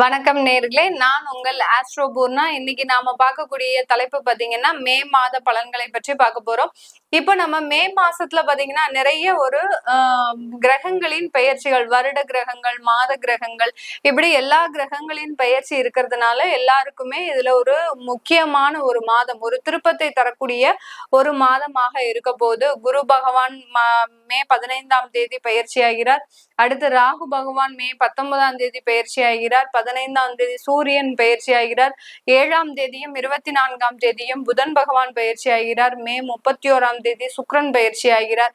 வணக்கம் நேர்களே. நான் உங்கள் ஆஸ்ட்ரோபூர்னா இன்னைக்கு நாம பார்க்கக்கூடிய தலைப்பு பாத்தீங்கன்னா மே மாத பலன்களை பற்றி பார்க்க போறோம். இப்போ நம்ம மே மாசத்துல பாத்தீங்கன்னா நிறைய ஒரு கிரகங்களின் பெயர்ச்சிகள் வருட கிரகங்கள் மாத கிரகங்கள் இப்படி எல்லா கிரகங்களின் பெயர்ச்சி இருக்கிறதுனால எல்லாருக்குமே இதுல ஒரு முக்கியமான ஒரு மாதம் ஒரு திருப்பத்தை தரக்கூடிய ஒரு மாதமாக இருக்க போது குரு பகவான் மே பதினைந்தாம் தேதி பயிற்சி ஆகிறார் அடுத்து ராகு பகவான் மே பத்தொன்பதாம் தேதி பயிற்சி ஆகிறார் பதினைந்தாம் தேதி சூரியன் பயிற்சி ஆகிறார் ஏழாம் தேதியும் இருபத்தி நான்காம் தேதியும் புதன் பகவான் பயிற்சி ஆகிறார் மே முப்பத்தி ஓராம் தேதி சுக்ரன் பயிற்சி ஆகிறார்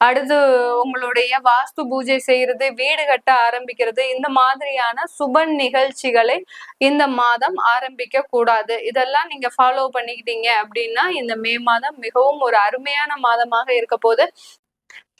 அடுத்து உங்களுடைய வாஸ்து பூஜை செய்யறது வீடு கட்ட ஆரம்பிக்கிறது இந்த மாதிரியான சுப நிகழ்ச்சிகளை இந்த மாதம் ஆரம்பிக்க கூடாது. இதெல்லாம் நீங்க ஃபாலோ பண்ணிக்கிட்டீங்க அப்படின்னா இந்த மே மாதம் மிகவும் ஒரு அருமையான மாதமாக இருக்க போது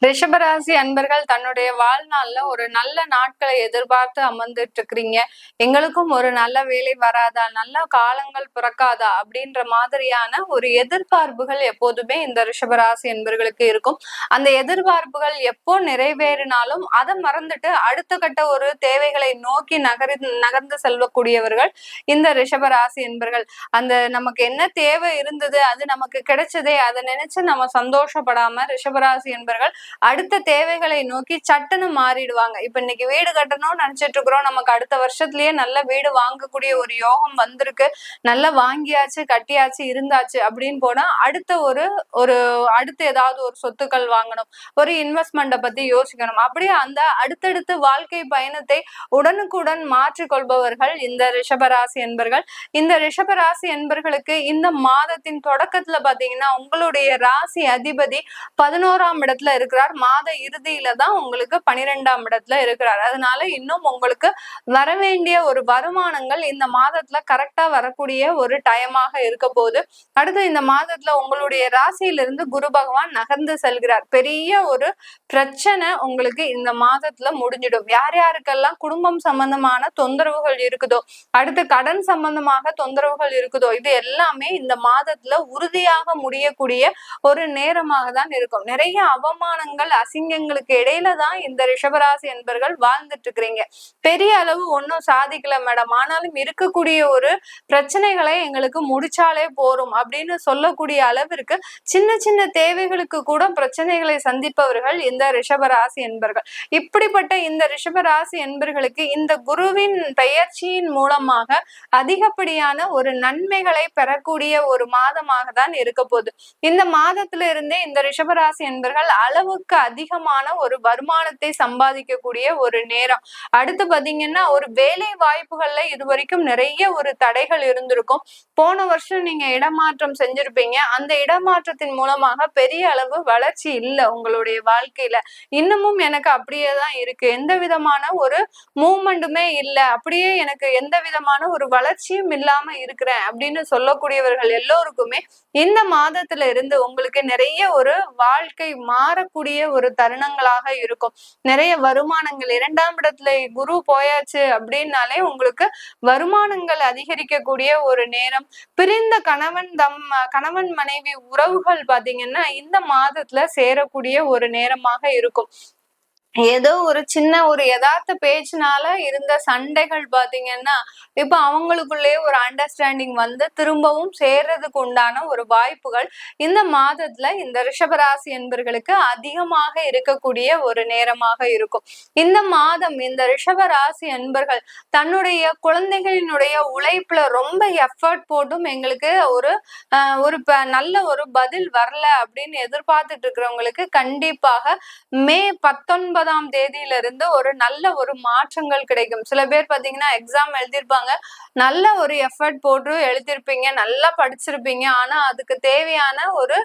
ரிஷபராசி அன்பர்கள் தன்னுடைய வாழ்நாள்ல ஒரு நல்ல நாட்களை எதிர்பார்த்து அமர்ந்துட்டு இருக்கிறீங்க எங்களுக்கும் ஒரு நல்ல வேலை வராதா நல்ல காலங்கள் பிறக்காதா அப்படின்ற மாதிரியான ஒரு எதிர்பார்ப்புகள் எப்போதுமே இந்த ரிஷபராசி அன்பர்களுக்கு இருக்கும். அந்த எதிர்பார்ப்புகள் எப்போ நிறைவேறினாலும் அதை மறந்துட்டு அடுத்த கட்ட ஒரு தேவைகளை நோக்கி நகரி நகர்ந்து செல்லக்கூடியவர்கள் இந்த ரிஷபராசி என்பர்கள் அந்த நமக்கு என்ன தேவை இருந்தது அது நமக்கு கிடைச்சதே அதை நினைச்சு நம்ம சந்தோஷப்படாம ரிஷபராசி என்பர்கள் அடுத்த தேவைகளை நோக்கி சட்டுன்னு மாறிடுவாங்க. இப்ப இன்னைக்கு வீடு கட்டணும்னு நினைச்சிட்டு இருக்கிறோம். நமக்கு அடுத்த வருஷத்துலயே நல்ல வீடு வாங்கக்கூடிய ஒரு யோகம் வந்திருக்கு. நல்லா வாங்கியாச்சு கட்டியாச்சு இருந்தாச்சு அப்படின்னு போனா அடுத்த ஒரு ஒரு அடுத்து ஏதாவது ஒரு சொத்துக்கள் வாங்கணும். ஒரு இன்வெஸ்ட்மெண்ட்டை பத்தி யோசிக்கணும். அப்படியே அந்த அடுத்தடுத்து வாழ்க்கை பயணத்தை உடனுக்குடன் மாற்றிக்கொள்பவர்கள் இந்த ரிஷபராசி என்பர்கள். இந்த ரிஷபராசி என்பர்களுக்கு இந்த மாதத்தின் தொடக்கத்துல பாத்தீங்கன்னா உங்களுடைய ராசி அதிபதி பதினோராம் இடத்துல இருக்கிறார். மாத இறுதியில தான் உங்களுக்கு பனிரெண்டாம் இடத்துல இருக்கிறார். அதனால இன்னும் உங்களுக்கு வர வேண்டிய ஒரு வருமானங்கள் இந்த மாதத்துல கரெக்டா வரக்கூடிய ஒரு டயமாக இருக்க போகுது. அடுத்து இந்த மாதத்துல உங்களுடைய ராசியிலிருந்து குரு பகவான் நகர்ந்து செல்கிறார். பெரிய ஒரு பிரச்சனை உங்களுக்கு இந்த மாதத்துல முடிஞ்சிடும். யார் யாருக்கெல்லாம் குடும்பம் சம்பந்தமான தொந்தரவுகள் இருக்குதோ அடுத்து கடன் சம்பந்தமாக தொந்தரவுகள் இருக்குதோ இது எல்லாமே இந்த மாதத்துல உறுதியாக முடியக்கூடிய ஒரு நேரமாக தான் இருக்கும். நிறைய அவமானங்கள் அசிங்கங்களுக்கு இடையில தான் இந்த ரிஷபராசி என்பர்கள் வாழ்ந்துட்டு இருக்கிறீங்க பெரிய அளவு ஒன்றும் சாதிக்கல மேடம். ஆனாலும் இருக்கக்கூடிய ஒரு பிரச்சனைகளை எங்களுக்கு முடிச்சாலே போரும் அப்படின்னு சொல்லக்கூடிய அளவிற்கு சின்ன சின்ன தேவைகளுக்கு கூட பிரச்சனைகளை சந்திப்பவர்கள் இந்த ரிஷபராசி என்பர்கள் இப்படிப்பட்ட இந்த ரிஷபராசி என்பர்களுக்கு இந்த குருவின் பெயர்ச்சியின் மூலமாக அதிகப்படியான ஒரு நன்மைகளை பெறக்கூடிய ஒரு மாதமாக தான் இருக்க போகுது. இந்த மாதத்துல இருந்தே இந்த ரிஷபராசி என்பர்கள் அளவு அளவுக்கு அதிகமான ஒரு வருமானத்தை சம்பாதிக்கக்கூடிய ஒரு நேரம். அடுத்து பாத்தீங்கன்னா ஒரு வேலை வாய்ப்புகள்ல இது வரைக்கும் நிறைய ஒரு தடைகள் இருந்திருக்கும். போன வருஷம் நீங்க இடமாற்றம் செஞ்சிருப்பீங்க. அந்த இடமாற்றத்தின் மூலமாக பெரிய அளவு வளர்ச்சி இல்லை உங்களுடைய வாழ்க்கையில. இன்னமும் எனக்கு அப்படியே தான் இருக்கு. எந்த விதமான ஒரு மூமெண்ட்டுமே இல்லை. அப்படியே எனக்கு எந்த விதமான ஒரு வளர்ச்சியும் இல்லாம இருக்கிறேன் அப்படின்னு சொல்லக்கூடியவர்கள் எல்லோருக்குமே இந்த மாதத்துல இருந்து உங்களுக்கு நிறைய ஒரு வாழ்க்கை மாறக்கூடிய ஒரு தருணங்களாக இருக்கும். நிறைய வருமானங்கள். இரண்டாம் இடத்துல குரு போயாச்சு அப்படின்னாலே உங்களுக்கு வருமானங்கள் அதிகரிக்கக்கூடிய ஒரு நேரம். பிரிந்த கணவன் தம் கணவன் மனைவி உறவுகள் பாத்தீங்கன்னா இந்த மாதத்துல சேரக்கூடிய ஒரு நேரமாக இருக்கும். ஏதோ ஒரு சின்ன ஒரு யதார்த்த பேச்சுனால இருந்த சண்டைகள் பாத்தீங்கன்னா இப்ப அவங்களுக்குள்ளே ஒரு அண்டர்ஸ்டாண்டிங் வந்து திரும்பவும் சேர்றதுக்கு உண்டான ஒரு வாய்ப்புகள் இந்த மாதத்துல இந்த ரிஷபராசி என்பர்களுக்கு அதிகமாக இருக்கக்கூடிய ஒரு நேரமாக இருக்கும். இந்த மாதம் இந்த ரிஷபராசி என்பர்கள் தன்னுடைய குழந்தைகளினுடைய உழைப்புல ரொம்ப எஃபர்ட் போட்டும் எங்களுக்கு ஒரு ஒரு நல்ல ஒரு பதில் வரல அப்படின்னு எதிர்பார்த்துட்டு இருக்கிறவங்களுக்கு கண்டிப்பாக மே பத்தொன்பது ஒன்பதாம் தேதியில இருந்து ஒரு நல்ல ஒரு மாற்றங்கள் கிடைக்கும். சில பேர் பாத்தீங்கன்னா எக்ஸாம் எழுதியிருப்பாங்க நல்ல ஒரு எஃபர்ட் போட்டு எழுதியிருப்பீங்க நல்லா படிச்சிருப்பீங்க. ஆனா அதுக்கு தேவையான ஒரு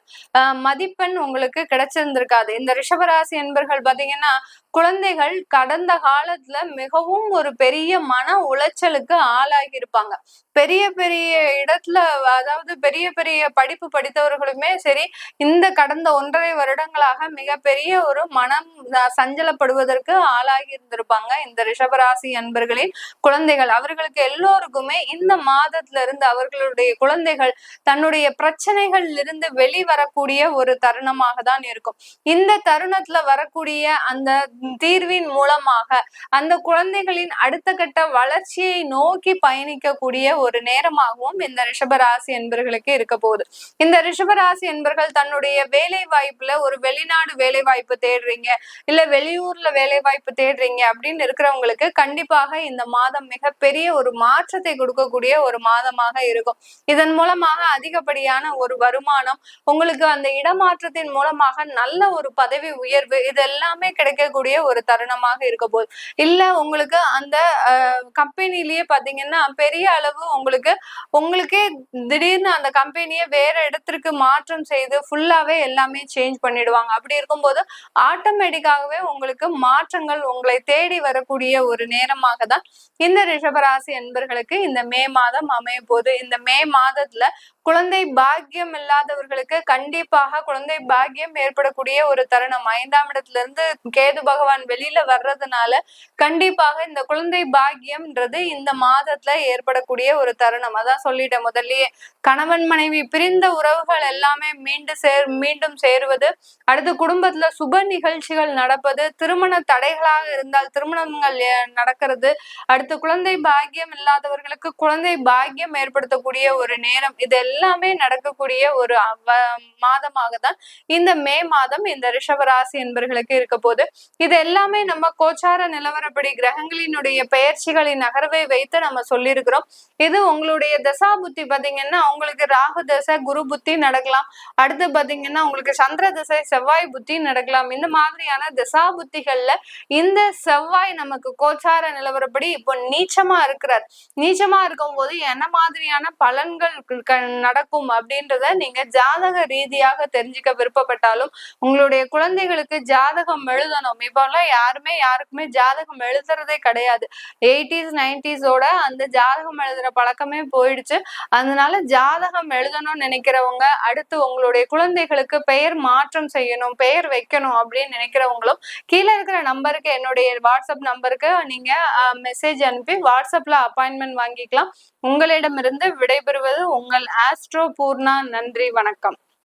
மதிப்பெண் உங்களுக்கு கிடைச்சிருந்திருக்காது. இந்த ரிஷபராசி என்பர்கள் பாத்தீங்கன்னா குழந்தைகள் கடந்த காலத்துல மிகவும் ஒரு பெரிய மன உளைச்சலுக்கு ஆளாகி இருப்பாங்க பெரிய பெரிய இடத்துல அதாவது பெரிய பெரிய படிப்பு படித்தவர்களுமே சரி இந்த கடந்த ஒன்றரை வருடங்களாக மிகப்பெரிய ஒரு மனம் சஞ்சலப்படுவதற்கு ஆளாகி இருந்திருப்பாங்க இந்த ரிஷபராசி அன்பர்களின் குழந்தைகள். அவர்களுக்கு எல்லோருக்குமே இந்த மாதத்துல இருந்து அவர்களுடைய குழந்தைகள் தன்னுடைய பிரச்சனைகள் இருந்து வெளிவரக்கூடிய ஒரு தருணமாக தான் இருக்கும். இந்த தருணத்துல வரக்கூடிய அந்த தீர்வின் மூலமாக அந்த குழந்தைகளின் அடுத்த கட்ட வளர்ச்சியை நோக்கி பயணிக்கக்கூடிய ஒரு நேரமாகவும் இந்த ரிஷபராசி என்பர்களுக்கு இருக்க போகுது. இந்த ரிஷபராசி என்பர்கள் தன்னுடைய வேலை வாய்ப்புல ஒரு வெளிநாடு வேலை வாய்ப்பு தேடுறீங்க இல்ல வெளியூர்ல வேலை வாய்ப்பு தேடுறீங்க அப்படின்னு இருக்கிறவங்களுக்கு கண்டிப்பாக இந்த மாதம் மிகப்பெரிய ஒரு மாற்றத்தை கொடுக்கக்கூடிய ஒரு மாதமாக இருக்கும். இதன் மூலமாக அதிகப்படியான ஒரு வருமானம் உங்களுக்கு அந்த இடமாற்றத்தின் மூலமாக நல்ல ஒரு பதவி உயர்வு இது எல்லாமே கிடைக்கக்கூடிய இருக்கக்கூடிய ஒரு தருணமாக இருக்க போது இல்ல உங்களுக்கு அந்த கம்பெனிலேயே பாத்தீங்கன்னா பெரிய அளவு உங்களுக்கு உங்களுக்கே திடீர்னு அந்த கம்பெனியை வேற இடத்திற்கு மாற்றம் செய்து ஃபுல்லாவே எல்லாமே சேஞ்ச் பண்ணிடுவாங்க. அப்படி இருக்கும்போது ஆட்டோமேட்டிக்காகவே உங்களுக்கு மாற்றங்கள் உங்களை தேடி வரக்கூடிய ஒரு நேரமாக தான் இந்த ரிஷபராசி என்பர்களுக்கு இந்த மே மாதம் அமைய போது இந்த மே மாதத்துல குழந்தை பாக்கியம் இல்லாதவர்களுக்கு கண்டிப்பாக குழந்தை பாக்கியம் ஏற்படக்கூடிய ஒரு தருணம். ஐந்தாம் இடத்துல இருந்து கேது பகவான் பகவான் வெளியில வர்றதுனால கண்டிப்பாக இந்த குழந்தை பாக்கியம்ன்றது இந்த மாதத்துல ஏற்படக்கூடிய ஒரு தருணம். அதான் சொல்லிட்டேன் முதல்லயே கணவன் மனைவி பிரிந்த உறவுகள் எல்லாமே மீண்டும் சேர் மீண்டும் சேருவது அடுத்து குடும்பத்துல சுப நிகழ்ச்சிகள் நடப்பது திருமண தடைகளாக இருந்தால் திருமணங்கள் நடக்கிறது அடுத்து குழந்தை பாக்கியம் இல்லாதவர்களுக்கு குழந்தை பாக்கியம் ஏற்படுத்தக்கூடிய ஒரு நேரம். இது எல்லாமே நடக்கக்கூடிய ஒரு மாதமாக தான் இந்த மே மாதம் இந்த ரிஷபராசி என்பர்களுக்கு இருக்க போது இது இது எல்லாமே நம்ம கோச்சார நிலவரப்படி கிரகங்களினுடைய பெயர்ச்சிகளின் நகர்வை வைத்து நம்ம சொல்லியிருக்கிறோம். இது உங்களுடைய தசா புத்தி பாத்தீங்கன்னா உங்களுக்கு ராகு தசை குரு புத்தி நடக்கலாம். அடுத்து பாத்தீங்கன்னா உங்களுக்கு சந்திர தசை செவ்வாய் புத்தி நடக்கலாம். இந்த மாதிரியான தசா புத்திகள்ல இந்த செவ்வாய் நமக்கு கோச்சார நிலவரப்படி இப்போ நீச்சமா இருக்கிறார். நீச்சமா இருக்கும் போது என்ன மாதிரியான பலன்கள் நடக்கும் அப்படின்றத நீங்க ஜாதக ரீதியாக தெரிஞ்சுக்க விருப்பப்பட்டாலும் உங்களுடைய குழந்தைகளுக்கு ஜாதகம் எழுதணும். இப்போல்லாம் யாருமே யாருக்குமே ஜாதகம் எழுதுறதே கிடையாது. எயிட்டிஸ் நைன்டிஸோட அந்த ஜாதகம் எழுதுற பழக்கமே போயிடுச்சு. அதனால ஜாதகம் எழுதணும்னு நினைக்கிறவங்க அடுத்து உங்களுடைய குழந்தைகளுக்கு பெயர் மாற்றம் செய்யணும் பெயர் வைக்கணும் அப்படின்னு நினைக்கிறவங்களும் கீழே இருக்கிற நம்பருக்கு என்னுடைய வாட்ஸ்அப் நம்பருக்கு நீங்க மெசேஜ் அனுப்பி வாட்ஸ்அப்ல அப்பாயின்மெண்ட் வாங்கிக்கலாம். உங்களிடமிருந்து விடைபெறுவது உங்கள் ஆஸ்ட்ரோ பூர்ணா. நன்றி வணக்கம்.